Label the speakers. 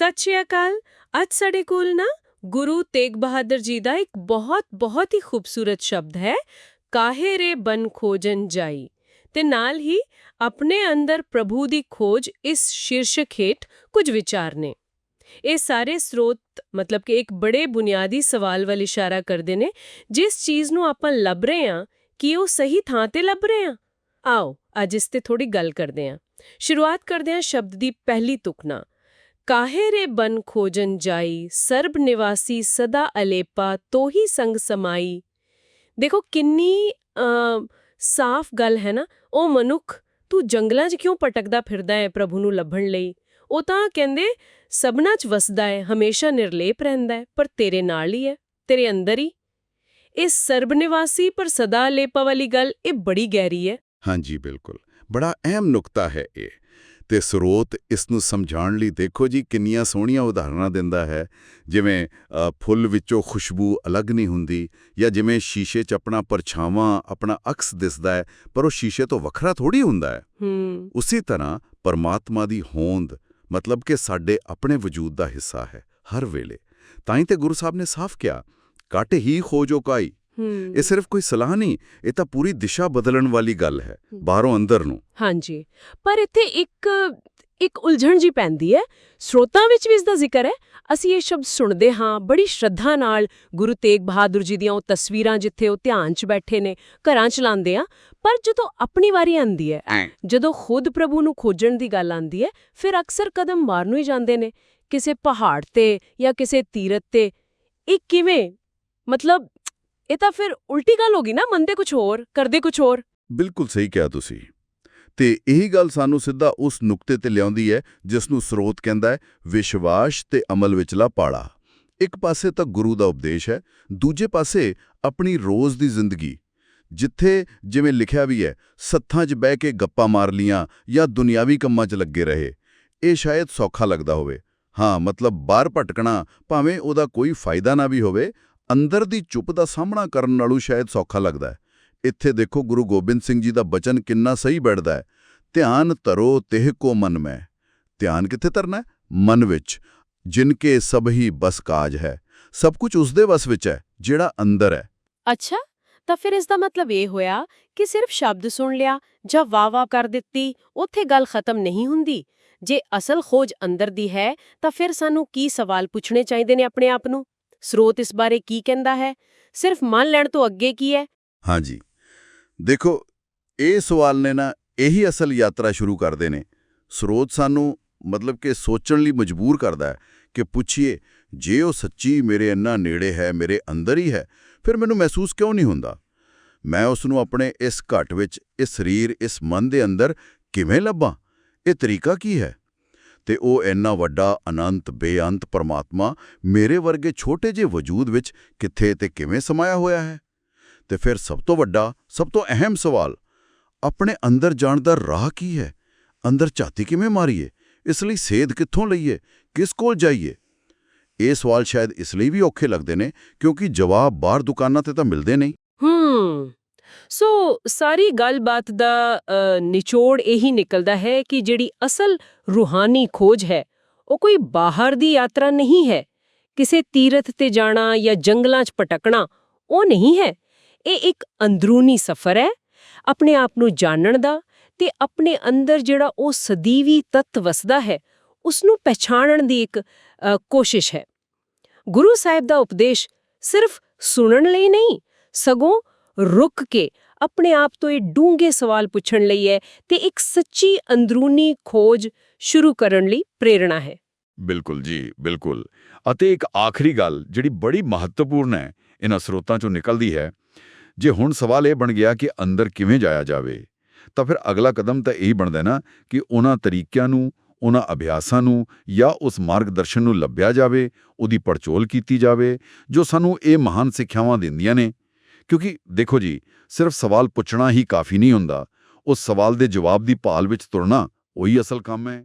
Speaker 1: ਸਤਿ ਸ਼੍ਰੀ ਅਕਾਲ। ਅੱਜ ਸਾਡੇ ਕੋਲ ਨਾ ਗੁਰੂ ਤੇਗ ਬਹਾਦਰ ਜੀ ਦਾ ਇੱਕ ਬਹੁਤ ਬਹੁਤ ਹੀ ਖੂਬਸੂਰਤ ਸ਼ਬਦ ਹੈ, ਕਾਹੇ ਰੇ ਬਨ ਖੋਜਨ ਜਾਈ। ਤੇ ਨਾਲ ਹੀ ਆਪਣੇ ਅੰਦਰ ਪ੍ਰਭੂ ਦੀ ਖੋਜ ਇਸ ਸ਼ੀਰਸ਼ਕ ਹੇਠ ਕੁਝ ਵਿਚਾਰ ਨੇ। ਇਹ ਸਾਰੇ ਸਰੋਤ ਮਤਲਬ ਕਿ ਇੱਕ ਬੜੇ ਬੁਨਿਆਦੀ ਸਵਾਲ ਵੱਲ ਇਸ਼ਾਰਾ ਕਰਦੇ ਨੇ, ਜਿਸ ਚੀਜ਼ ਨੂੰ ਆਪਾਂ ਲੱਭ ਰਹੇ ਹਾਂ, ਕਿ ਉਹ ਸਹੀ ਥਾਂ ਤੇ ਲੱਭ ਰਹੇ ਹਾਂ? ਆਓ, ਅੱਜ ਇਸ ਤੇ ਥੋੜੀ ਗੱਲ ਕਰਦੇ ਹਾਂ। ਸ਼ੁਰੂਆਤ ਕਰਦੇ ਹਾਂ ਸ਼ਬਦ ਦੀ ਪਹਿਲੀ ਤੁਕ ਕਾਹੇ ਰੇ ਬਨ ਖੋਜਨ ਜਾਈ, ਸਰਬ ਨਿਵਾਸੀ ਸਦਾ ਅਲੇਪਾ, ਤੋਹੀ ਸੰਗ ਸਮਾਈ। ਦੇਖੋ ਕਿੰਨੀ ਸਾਫ਼ ਗੱਲ ਹੈ ਨਾ, ਉਹ ਮਨੁੱਖ ਤੂੰ ਜੰਗਲਾਂ 'ਚ ਕਿਉਂ ਭਟਕਦਾ ਫਿਰਦਾ ਹੈ ਪ੍ਰਭੂ ਨੂੰ ਲੱਭਣ ਲਈ? ਉਹ ਤਾਂ ਕਹਿੰਦੇ, ਸਭਨਾ 'ਚ ਵਸਦਾ ਹੈ, ਹਮੇਸ਼ਾ ਨਿਰਲੇਪ ਰਹਿੰਦਾ ਹੈ, ਪਰ ਤੇਰੇ ਨਾਲ ਹੀ ਹੈ, ਤੇਰੇ ਅੰਦਰ ਹੀ। ਇਹ ਸਰਬਨਿਵਾਸੀ ਪਰ ਸਦਾ ਅਲੇਪਾ ਵਾਲੀ ਗੱਲ, ਇਹ ਬੜੀ ਗਹਿਰੀ ਹੈ।
Speaker 2: ਹਾਂਜੀ, ਬਿਲਕੁਲ। ਬੜਾ ਅਹਿਮ ਨੁਕਤਾ ਹੈ ਇਹ। ਤੇ ਸਰੋਤ ਇਸ ਨੂੰ ਸਮਝਾਉਣ ਲਈ ਦੇਖੋ ਜੀ ਕਿੰਨੀਆਂ ਸੋਹਣੀਆਂ ਉਦਾਹਰਨਾਂ ਦਿੰਦਾ ਹੈ। ਜਿਵੇਂ ਫੁੱਲ ਵਿੱਚੋਂ ਖੁਸ਼ਬੂ ਅਲੱਗ ਨਹੀਂ ਹੁੰਦੀ ਜਾਂ ਜਿਵੇਂ ਸ਼ੀਸ਼ੇ 'ਚ ਆਪਣਾ ਪਰਛਾਵਾਂ ਆਪਣਾ ਅਕਸ ਦਿਸਦਾ ਹੈ ਪਰ ਉਹ ਸ਼ੀਸ਼ੇ ਤੋਂ ਵੱਖਰਾ ਥੋੜੀ ਹੁੰਦਾ ਹੈ।
Speaker 1: ਹੂੰ।
Speaker 2: ਉਸੇ ਤਰ੍ਹਾਂ ਪਰਮਾਤਮਾ ਦੀ ਹੋਂਦ ਮਤਲਬ ਕਿ ਸਾਡੇ ਆਪਣੇ ਵਜੂਦ ਦਾ ਹਿੱਸਾ ਹੈ ਹਰ ਵੇਲੇ। ਤਾਂ ਹੀ ਤੇ ਗੁਰੂ ਸਾਹਿਬ ਨੇ ਸਾਫ਼ ਕਿਹਾ ਘਟ ਹੀ ਖੋਜੋ ਕਾਈ। ਇਹ ਸਿਰਫ ਕੋਈ ਸਲਾਹ ਨਹੀਂ ਇਹ ਤਾਂ ਪੂਰੀ ਦਿਸ਼ਾ ਬਦਲਣ ਵਾਲੀ ਗੱਲ ਹੈ ਬਾਹਰੋਂ ਅੰਦਰ ਨੂੰ।
Speaker 1: ਹਾਂਜੀ ਪਰ ਇੱਥੇ ਇੱਕ ਇੱਕ ਉਲਝਣ ਜੀ ਪੈਂਦੀ ਹੈ। ਸਰੋਤਾਂ ਵਿੱਚ ਵੀ ਇਸ ਦਾ ਜ਼ਿਕਰ ਹੈ। ਅਸੀਂ ਇਹ ਸ਼ਬਦ ਸੁਣਦੇ ਹਾਂ ਬੜੀ ਸ਼ਰਧਾ ਨਾਲ ਗੁਰੂ ਤੇਗ ਬਹਾਦਰ ਜੀ ਦੀਆਂ ਉਹ ਤਸਵੀਰਾਂ ਜਿੱਥੇ ਉਹ ਧਿਆਨ 'ਚ ਬੈਠੇ ਨੇ ਘਰਾਂ 'ਚ ਲਾਉਂਦੇ ਆ। ਪਰ ਜਦੋਂ ਆਪਣੀ ਵਾਰੀ ਆਂਦੀ ਹੈ ਜਦੋਂ ਖੁਦ ਪ੍ਰਭੂ ਨੂੰ ਖੋਜਣ ਦੀ ਗੱਲ ਆਂਦੀ ਹੈ ਫਿਰ ਅਕਸਰ ਕਦਮ ਮਾਰ ਨੂੰ ਹੀ ਜਾਂਦੇ ਨੇ। ਕਿਸੇ ਪਹਾੜ ਤੇ ਜਾਂ ਕਿਸੇ ਤੀਰਤ ਤੇ ਇਹ ਕਿਵੇਂ? ਮਤਲਬ ਇਹ ਤਾਂ ਫਿਰ ਉਲਟੀ ਗੱਲ ਹੋ ਗਈ ਨਾ, ਮੰਨਦੇ ਕੁਝ ਹੋਰ, ਕਰਦੇ ਕੁਝ ਹੋਰ।
Speaker 2: ਬਿਲਕੁਲ ਸਹੀ ਕਿਹਾ ਤੁਸੀਂ। ਤੇ ਇਹੀ ਗੱਲ ਸਾਨੂੰ ਸਿੱਧਾ ਉਸ ਨੁਕਤੇ ਤੇ ਲਿਆਉਂਦੀ ਹੈ ਜਿਸ ਨੂੰ ਸਰੋਤ ਕਹਿੰਦਾ ਹੈ, ਵਿਸ਼ਵਾਸ ਤੇ ਅਮਲ ਵਿਚਲਾ ਪਾੜਾ ਇੱਕ ਪਾਸੇ ਤਾਂ ਗੁਰੂ ਦਾ ਉਪਦੇਸ਼ ਹੈ, ਦੂਜੇ ਪਾਸੇ ਆਪਣੀ ਰੋਜ਼ ਦੀ ਜ਼ਿੰਦਗੀ। ਜਿੱਥੇ ਜਿਵੇਂ ਲਿਖਿਆ ਵੀ ਹੈ, ਸੱਥਾਂ 'ਚ ਬਹਿ ਕੇ ਗੱਪਾਂ ਮਾਰ ਲੀਆਂ ਜਾਂ ਦੁਨਿਆਵੀ ਕੰਮਾਂ 'ਚ ਲੱਗੇ ਰਹੇ, ਇਹ ਸ਼ਾਇਦ ਸੌਖਾ ਲੱਗਦਾ ਹੋਵੇ। ਹਾਂ, ਮਤਲਬ ਬਾਹਰ ਭਟਕਣਾ ਭਾਵੇਂ ਉਹਦਾ ਕੋਈ ਫਾਇਦਾ ਨਾ ਵੀ ਹੋਵੇ ਅੰਦਰ ਦੀ ਚੁੱਪ ਦਾ ਸਾਹਮਣਾ ਕਰਨ ਨਾਲੋਂ ਸ਼ਾਇਦ ਸੌਖਾ ਲੱਗਦਾ ਹੈ। ਇੱਥੇ ਦੇਖੋ ਗੁਰੂ ਗੋਬਿੰਦ ਸਿੰਘ ਜੀ ਦਾ ਬਚਨ ਕਿੰਨਾ ਸਹੀ ਬੈਠਦਾ ਹੈ। ਧਿਆਨ ਤਰੋ ਤਿਹ ਕੋ ਮਨ ਮੈਂ। ਧਿਆਨ ਕਿੱਥੇ ਧਰਨਾ ਮਨ ਵਿੱਚ, ਜਿਨ ਕੇ ਸਭ ਹੀ ਬਸ ਕਾਜ ਹੈ। ਸਭ ਕੁਝ ਉਸ ਦੇ ਵਸ ਵਿੱਚ ਹੈ, ਜਿਹੜਾ ਅੰਦਰ ਹੈ।
Speaker 1: ਅੱਛਾ, ਤਾਂ ਫਿਰ ਇਸ ਦਾ ਮਤਲਬ ਇਹ ਹੋਇਆ ਕਿ ਸਿਰਫ ਸ਼ਬਦ ਸੁਣ ਲਿਆ ਜਾਂ ਵਾਹ-ਵਾਹ ਕਰ ਦਿੱਤੀ, ਉੱਥੇ ਗੱਲ ਖਤਮ ਨਹੀਂ ਹੁੰਦੀ। ਜੇ ਅਸਲ ਖੋਜ ਅੰਦਰ ਦੀ ਹੈ, ਤਾਂ ਫਿਰ ਸਾਨੂੰ ਕੀ ਸਵਾਲ ਪੁੱਛਣੇ ਚਾਹੀਦੇ ਨੇ ਆਪਣੇ ਆਪ ਨੂੰ? ਸਰੋਤ ਇਸ ਬਾਰੇ ਕੀ ਕਹਿੰਦਾ ਹੈ? ਸਿਰਫ ਮੰਨ ਲੈਣ ਤੋਂ ਅੱਗੇ ਕੀ ਹੈ?
Speaker 2: ਹਾਂਜੀ। ਦੇਖੋ, ਇਹ ਸਵਾਲ ਨੇ ਨਾ ਇਹੀ ਅਸਲ ਯਾਤਰਾ ਸ਼ੁਰੂ ਕਰਦੇ ਨੇ। ਸਰੋਤ ਸਾਨੂੰ ਮਤਲਬ ਕਿ ਸੋਚਣ ਲਈ ਮਜਬੂਰ ਕਰਦਾ ਹੈ ਕਿ ਪੁੱਛੀਏ, ਜੇ ਉਹ ਸੱਚੀ ਮੇਰੇ ਇੰਨਾ ਨੇੜੇ ਹੈ, ਮੇਰੇ ਅੰਦਰ ਹੀ ਹੈ, ਫਿਰ ਮੈਨੂੰ ਮਹਿਸੂਸ ਕਿਉਂ ਨਹੀਂ ਹੁੰਦਾ? ਮੈਂ ਉਸ ਨੂੰ ਆਪਣੇ ਇਸ ਘਟ ਵਿੱਚ, ਇਸ ਸਰੀਰ, ਇਸ ਮਨ ਦੇ ਅੰਦਰ ਕਿਵੇਂ ਲੱਭਾਂ? ਇਹ ਤਰੀਕਾ ਕੀ ਹੈ? ਤੇ ਉਹ ਇੰਨਾ ਵੱਡਾ ਅਨੰਤ, ਬੇਅੰਤ ਪਰਮਾਤਮਾ ਮੇਰੇ ਵਰਗੇ ਛੋਟੇ ਜਿਹੇ ਵਜੂਦ ਵਿੱਚ ਕਿੱਥੇ ਤੇ ਕਿਵੇਂ ਸਮਾਇਆ ਹੋਇਆ ਹੈ? ਤੇ ਫਿਰ ਸਭ ਤੋਂ ਵੱਡਾ, ਸਭ ਤੋਂ ਅਹਿਮ ਸਵਾਲ, ਆਪਣੇ ਅੰਦਰ ਜਾਣ ਦਾ ਰਾਹ ਕੀ ਹੈ? ਅੰਦਰ ਝਾਤੀ ਕਿਵੇਂ ਮਾਰੀਏ? ਇਸ ਲਈ ਸੇਧ ਕਿੱਥੋਂ ਲਈਏ? ਕਿਸ ਕੋਲ ਜਾਈਏ? ਇਹ ਸਵਾਲ ਸ਼ਾਇਦ ਇਸ ਲਈ ਵੀ ਔਖੇ ਲੱਗਦੇ ਨੇ ਕਿਉਂਕਿ ਜਵਾਬ ਬਾਹਰ ਦੁਕਾਨਾਂ ਤੇ ਤਾਂ ਮਿਲਦੇ ਨਹੀਂ।
Speaker 1: ਹੂੰ। ਸੋ ਸਾਰੀ ਗੱਲਬਾਤ ਦਾ ਨਿਚੋੜ ਇਹੀ ਨਿਕਲਦਾ ਹੈ ਕਿ ਜਿਹੜੀ ਅਸਲ ਰੂਹਾਨੀ ਖੋਜ ਹੈ, ਉਹ ਕੋਈ ਬਾਹਰ ਦੀ ਯਾਤਰਾ ਨਹੀਂ ਹੈ। ਕਿਸੇ ਤੀਰਥ ਤੇ ਜਾਣਾ ਜਾਂ ਜੰਗਲਾਂ 'ਚ ਪਟਕਣਾ ਉਹ ਨਹੀਂ ਹੈ। ਇਹ ਇੱਕ ਅੰਦਰੂਨੀ ਸਫ਼ਰ ਹੈ, ਆਪਣੇ ਆਪ ਨੂੰ ਜਾਣਨ ਦਾ ਤੇ ਆਪਣੇ ਅੰਦਰ ਜਿਹੜਾ ਉਹ ਸਦੀਵੀ ਤੱਤ ਵਸਦਾ ਹੈ ਉਸ ਨੂੰ ਪਛਾਣਨ ਦੀ ਇੱਕ ਕੋਸ਼ਿਸ਼ ਹੈ। ਗੁਰੂ ਸਾਹਿਬ ਦਾ ਉਪਦੇਸ਼ ਸਿਰਫ ਸੁਣਨ ਲਈ ਨਹੀਂ, ਸਗੋਂ ਰੁਕ ਕੇ ਆਪਣੇ ਆਪ ਤੋਂ ਇਹ ਡੂੰਘੇ ਸਵਾਲ ਪੁੱਛਣ ਲਈ ਹੈ ਤੇ ਇੱਕ ਸੱਚੀ ਅੰਦਰੂਨੀ ਖੋਜ ਸ਼ੁਰੂ ਕਰਨ ਲਈ ਪ੍ਰੇਰਣਾ ਹੈ।
Speaker 3: ਬਿਲਕੁਲ ਜੀ, ਬਿਲਕੁਲ। ਅਤੇ ਇੱਕ ਆਖਰੀ ਗੱਲ ਜਿਹੜੀ ਬੜੀ ਮਹੱਤਵਪੂਰਨ ਹੈ, ਇਹਨਾਂ ਸਰੋਤਾਂ ਚੋਂ ਨਿਕਲਦੀ ਹੈ, ਜੇ ਹੁਣ ਸਵਾਲ ਇਹ ਬਣ ਗਿਆ ਕਿ ਅੰਦਰ ਕਿਵੇਂ ਜਾਇਆ ਜਾਵੇ, ਤਾਂ ਫਿਰ ਅਗਲਾ ਕਦਮ ਤਾਂ ਇਹੀ ਬਣਦਾ ਨਾ ਕਿ ਉਹਨਾਂ ਤਰੀਕਿਆਂ ਨੂੰ, ਉਹਨਾਂ ਅਭਿਆਸਾਂ ਨੂੰ ਜਾਂ ਉਸ ਮਾਰਗਦਰਸ਼ਨ ਨੂੰ ਲੱਭਿਆ ਜਾਵੇ, ਉਹਦੀ ਪੜਚੋਲ ਕੀਤੀ ਜਾਵੇ, ਜੋ ਸਾਨੂੰ ਇਹ ਮਹਾਨ ਸਿੱਖਿਆਵਾਂ ਦਿੰਦੀਆਂ ਨੇ ਕਿਉਂਕਿ ਦੇਖੋ ਜੀ, ਸਿਰਫ ਸਵਾਲ ਪੁੱਛਣਾ ਹੀ ਕਾਫੀ ਨਹੀਂ ਹੁੰਦਾ। ਉਸ ਸਵਾਲ ਦੇ ਜਵਾਬ ਦੀ ਭਾਲ ਵਿੱਚ ਤੁਰਨਾ ਉਹੀ ਅਸਲ ਕੰਮ ਹੈ।